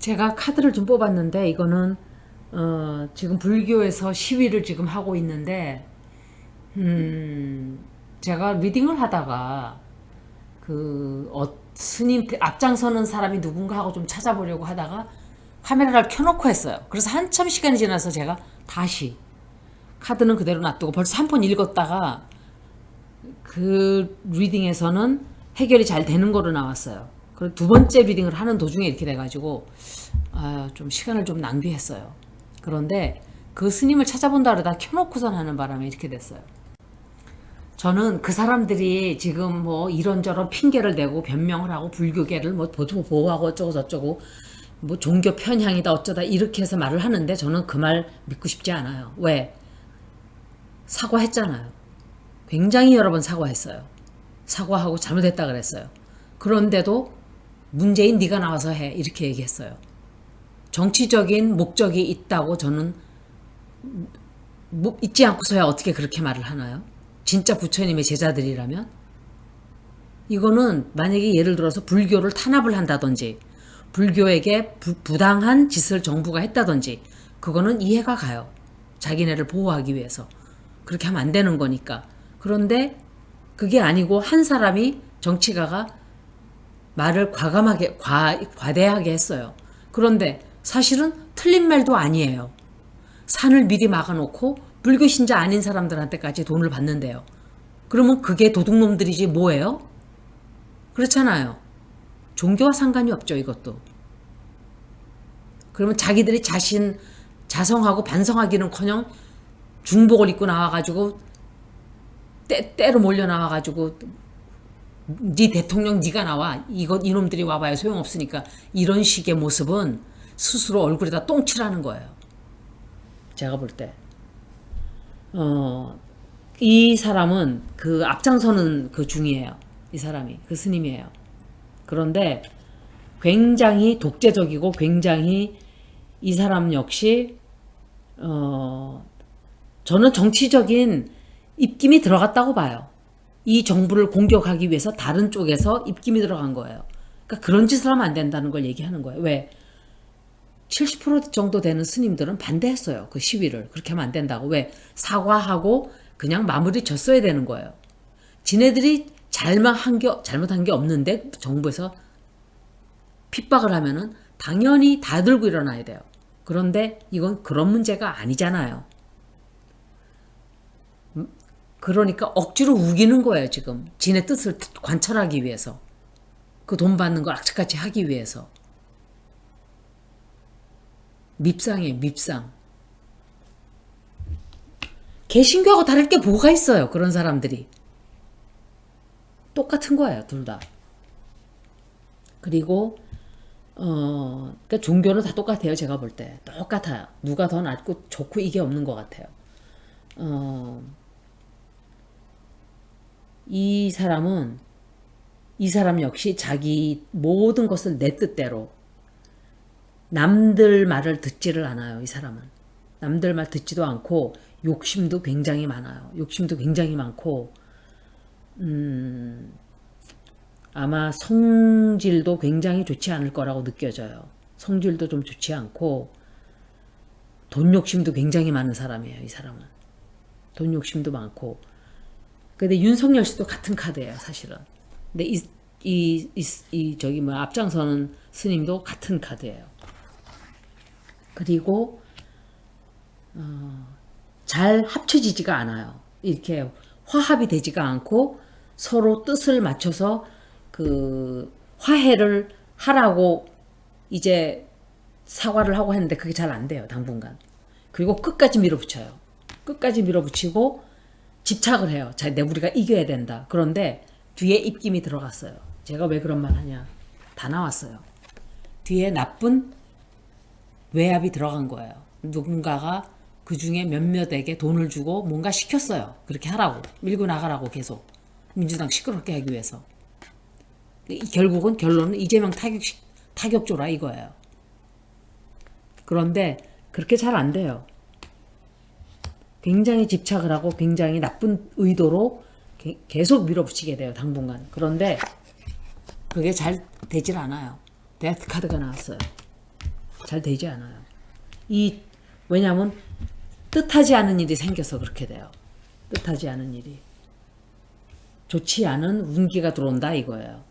제가 카드를 좀 뽑았는데 이거는 어, 지금 불교에서 시위를 지금 하고 있는데 음, 제가 리딩을 하다가 그 어, 스님 앞장서는 사람이 누군가 하고 좀 찾아보려고 하다가 카메라를 켜놓고 했어요. 그래서 한참 시간이 지나서 제가 다시 카드는 그대로 놔두고 벌써 한 번 읽었다가 그 리딩에서는 해결이 잘 되는 거로 나왔어요. 그리고 두 번째 리딩을 하는 도중에 이렇게 돼가지고 아, 좀 시간을 좀 낭비했어요. 그런데 그 스님을 찾아본다 그러다 켜놓고선 하는 바람에 이렇게 됐어요. 저는 그 사람들이 지금 뭐 이런저런 핑계를 대고 변명을 하고 불교계를 뭐 보호- 보호하고 어쩌고 저쩌고 뭐 종교 편향이다 어쩌다 이렇게 해서 말을 하는데 저는 그 말 믿고 싶지 않아요. 왜? 사과했잖아요. 굉장히 여러 번 사과했어요. 사과하고 잘못했다 그랬어요. 그런데도 문재인 네가 나와서 해 이렇게 얘기했어요. 정치적인 목적이 있다고 저는 뭐 잊지 않고서야 어떻게 그렇게 말을 하나요? 진짜 부처님의 제자들이라면 이거는 만약에 예를 들어서 불교를 탄압을 한다든지 불교에게 부, 부당한 짓을 정부가 했다든지 그거는 이해가 가요. 자기네를 보호하기 위해서 그렇게 하면 안 되는 거니까. 그런데 그게 아니고 한 사람이 정치가가 말을 과감하게 과, 과대하게 했어요. 그런데 사실은 틀린 말도 아니에요. 산을 미리 막아놓고 불교 신자 아닌 사람들한테까지 돈을 받는데요. 그러면 그게 도둑놈들이지 뭐예요? 그렇잖아요. 종교와 상관이 없죠, 이것도. 그러면 자기들이 자신 자성하고 반성하기는커녕 중복을 입고 나와가지고 때, 때로 몰려 나와가지고 네 대통령 네가 나와 이거 이놈들이 와봐야 소용없으니까 이런 식의 모습은 스스로 얼굴에다 똥칠하는 거예요. 제가 볼 때. 어, 이 사람은 그 앞장서는 그 중이에요. 이 사람이 그 스님이에요. 그런데 굉장히 독재적이고 굉장히 이 사람 역시 어 저는 정치적인 입김이 들어갔다고 봐요. 이 정부를 공격하기 위해서 다른 쪽에서 입김이 들어간 거예요. 그러니까 그런 짓을 하면 안 된다는 걸 얘기하는 거예요. 왜? 70% 정도 되는 스님들은 반대했어요. 그 시위를. 그렇게 하면 안 된다고. 왜? 사과하고 그냥 마무리 졌어야 되는 거예요. 지네들이 잘못한 게, 잘못한 게 없는데 정부에서 핍박을 하면은 당연히 다 들고 일어나야 돼요. 그런데 이건 그런 문제가 아니잖아요. 음, 그러니까 억지로 우기는 거예요, 지금. 지네 뜻을 관철하기 위해서. 그 돈 받는 걸 악착같이 하기 위해서. 밉상이에요, 밉상. 개신교하고 다를 게 뭐가 있어요, 그런 사람들이. 똑같은 거예요, 둘 다. 그리고 어, 그러니까 종교는 다 똑같아요. 제가 볼 때 똑같아요. 누가 더 낫고 좋고 이게 없는 것 같아요. 어, 이 사람은 이 사람 역시 자기 모든 것을 내 뜻대로 남들 말을 듣지를 않아요. 이 사람은 남들 말 듣지도 않고 욕심도 굉장히 많아요. 욕심도 굉장히 많고 음, 아마 성질도 굉장히 좋지 않을 거라고 느껴져요. 성질도 좀 좋지 않고 돈 욕심도 굉장히 많은 사람이에요. 이 사람은 돈 욕심도 많고. 근데 윤석열 씨도 같은 카드예요, 사실은. 근데 이, 이, 이, 이 저기 뭐 앞장서는 스님도 같은 카드예요. 그리고 어, 잘 합쳐지지가 않아요. 이렇게 화합이 되지가 않고 서로 뜻을 맞춰서 그 화해를 하라고 이제 사과를 하고 했는데 그게 잘 안 돼요 당분간 그리고 끝까지 밀어붙여요 끝까지 밀어붙이고 집착을 해요. 자, 내 우리가 이겨야 된다. 그런데 뒤에 입김이 들어갔어요. 제가 왜 그런 말 하냐. 다 나왔어요. 뒤에 나쁜 외압이 들어간 거예요. 누군가가 그 중에 몇몇에게 돈을 주고 뭔가 시켰어요. 그렇게 하라고. 밀고 나가라고 계속. 민주당 시끄럽게 하기 위해서. 결국은 결론은 이재명 타격 타격조라 이거예요. 그런데 그렇게 잘 안 돼요. 굉장히 집착을 하고 굉장히 나쁜 의도로 게- 계속 밀어붙이게 돼요 당분간. 그런데 그게 잘 되질 않아요. 데스 카드가 나왔어요. 잘 되지 않아요. 이 왜냐하면 뜻하지 않은 일이 생겨서 그렇게 돼요. 뜻하지 않은 일이 좋지 않은 운기가 들어온다 이거예요.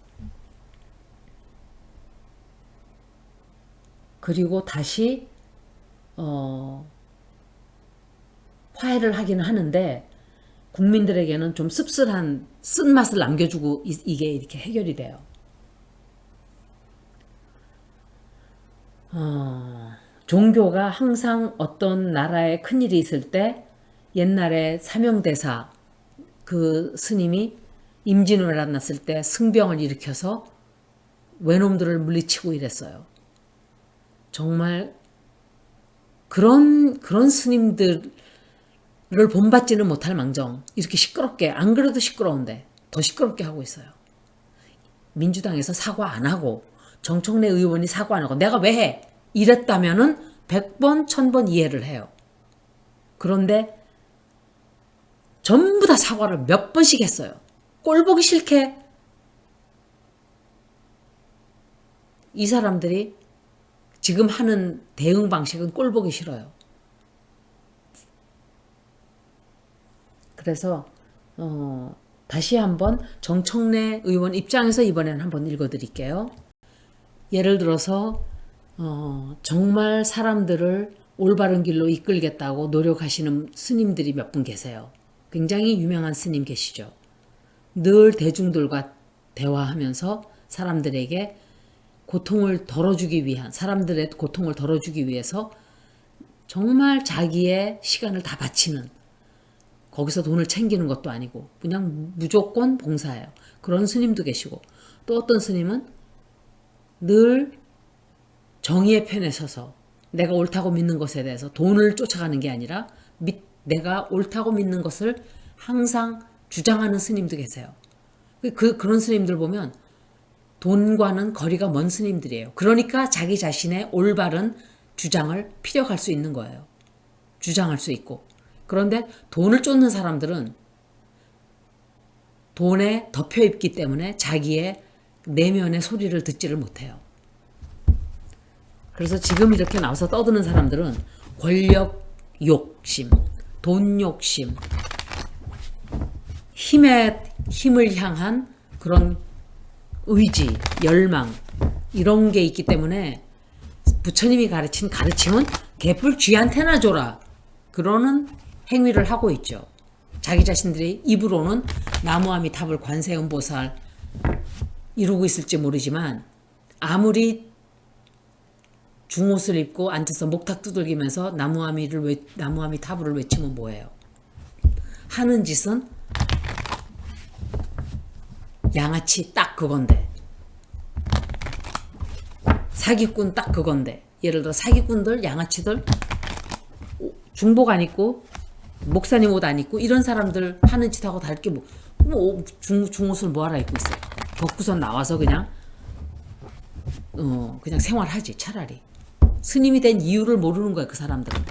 그리고 다시 어, 화해를 하기는 하는데 국민들에게는 좀 씁쓸한 쓴맛을 남겨주고 이- 이게 이렇게 해결이 돼요. 어, 종교가 항상 어떤 나라에 큰일이 있을 때 옛날에 사명대사 그 스님이 임진왜란 났을 때 승병을 일으켜서 외놈들을 물리치고 이랬어요. 정말 그런 그런 스님들 을 본받지는 못할 망정 이렇게 시끄럽게 안 그래도 시끄러운데 더 시끄럽게 하고 있어요. 민주당에서 사과 안 하고 정청래 의원이 사과 안 하고 내가 왜 해? 이랬다면은 100번, 1000번 이해를 해요. 그런데 전부 다 사과를 몇 번씩 했어요. 꼴 보기 싫게 이 사람들이 지금 하는 대응 방식은 꼴 보기 싫어요. 그래서 어, 다시 한번 정청래 의원 입장에서 이번에는 한번 읽어드릴게요. 예를 들어서 어, 정말 사람들을 올바른 길로 이끌겠다고 노력하시는 스님들이 몇 분 계세요. 굉장히 유명한 스님 계시죠. 늘 대중들과 대화하면서 사람들에게 고통을 덜어주기 위한 사람들의 고통을 덜어주기 위해서 정말 자기의 시간을 다 바치는 거기서 돈을 챙기는 것도 아니고 그냥 무조건 봉사해요. 그런 스님도 계시고 또 어떤 스님은 늘 정의의 편에 서서 내가 옳다고 믿는 것에 대해서 돈을 쫓아가는 게 아니라 믿- 내가 옳다고 믿는 것을 항상 주장하는 스님도 계세요. 그- 그 그런 스님들 보면 돈과는 거리가 먼 스님들이에요. 그러니까 자기 자신의 올바른 주장을 피력할 수 있는 거예요. 주장할 수 있고. 그런데 돈을 쫓는 사람들은 돈에 덮여 있기 때문에 자기의 내면의 소리를 듣지를 못해요. 그래서 지금 이렇게 나와서 떠드는 사람들은 권력 욕심, 돈 욕심, 힘의 힘을 향한 그런 의지, 열망 이런 게 있기 때문에 부처님이 가르친 가르침은 개뿔 쥐한테나 줘라 그러는 행위를 하고 있죠. 자기 자신들이 입으로는 나무아미탑을 관세음 보살 이루고 있을지 모르지만 아무리 중옷을 입고 앉아서 목탁 두들기면서 외, 나무아미 타부를 외치면 뭐예요? 하는 짓은 양아치 딱 그건데 사기꾼 딱 그건데 예를 들어 사기꾼들 양아치들 오- 중복 안 입고 목사님 옷 안 입고 이런 사람들 하는 짓하고 다를 게 뭐, 뭐 중, 중옷을 뭐하라 입고 있어요 벗고선 나와서 그냥? 어 그냥 생활하지 차라리. 스님이 된 이유를 모르는 거야 그 사람들은.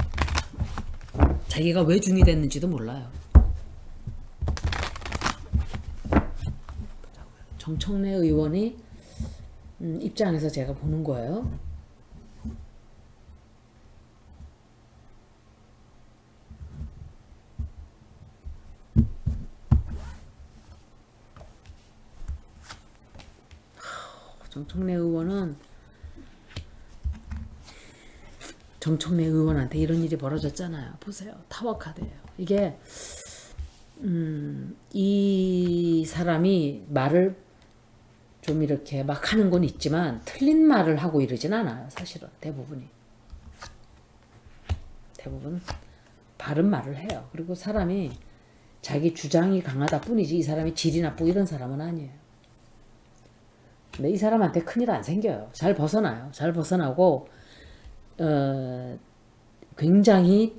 자기가 왜 중이 됐는지도 몰라요. 정청래 의원이 음, 입장에서 제가 보는 거예요. 하, 정청래 의원은 정청래 의원한테 이런 일이 벌어졌잖아요. 보세요. 타워카드예요. 이게 음, 이 사람이 말을 좀 이렇게 막 하는 건 있지만 틀린 말을 하고 이러진 않아요. 사실은 대부분이. 대부분 바른 말을 해요. 그리고 사람이 자기 주장이 강하다 뿐이지 이 사람이 질이 나쁘고 이런 사람은 아니에요. 근데 이 사람한테 큰일 안 생겨요. 잘 벗어나요. 잘 벗어나고 어, 굉장히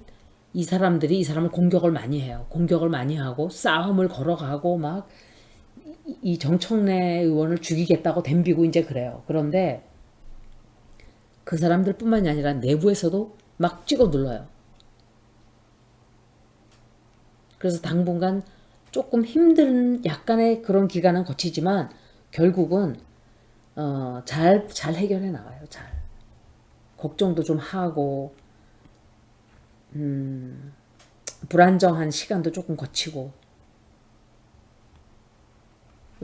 이 사람들이 이 사람을 공격을 많이 해요. 공격을 많이 하고 싸움을 걸어가고 막 이 정청래 의원을 죽이겠다고 덤비고 이제 그래요. 그런데 그 사람들뿐만이 아니라 내부에서도 막 찍어 눌러요. 그래서 당분간 조금 힘든 약간의 그런 기간은 거치지만 결국은 어, 잘, 잘 해결해 나가요. 잘. 걱정도 좀 하고 음, 불안정한 시간도 조금 거치고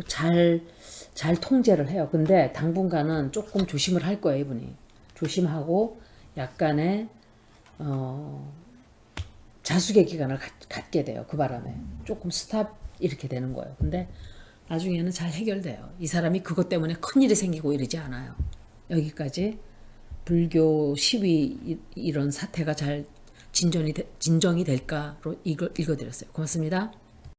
잘, 잘 통제를 해요. 근데 당분간은 조금 조심을 할 거예요, 이분이. 조심하고 약간의, 어, 자숙의 기간을 갖, 갖게 돼요. 그 바람에. 조금 스탑 이렇게 되는 거예요. 근데 나중에는 잘 해결돼요. 이 사람이 그것 때문에 큰일이 생기고 이러지 않아요. 여기까지 불교 시위 이- 이런 사태가 잘 진전이 되- 진정이 될까로 읽어, 읽어드렸어요. 고맙습니다.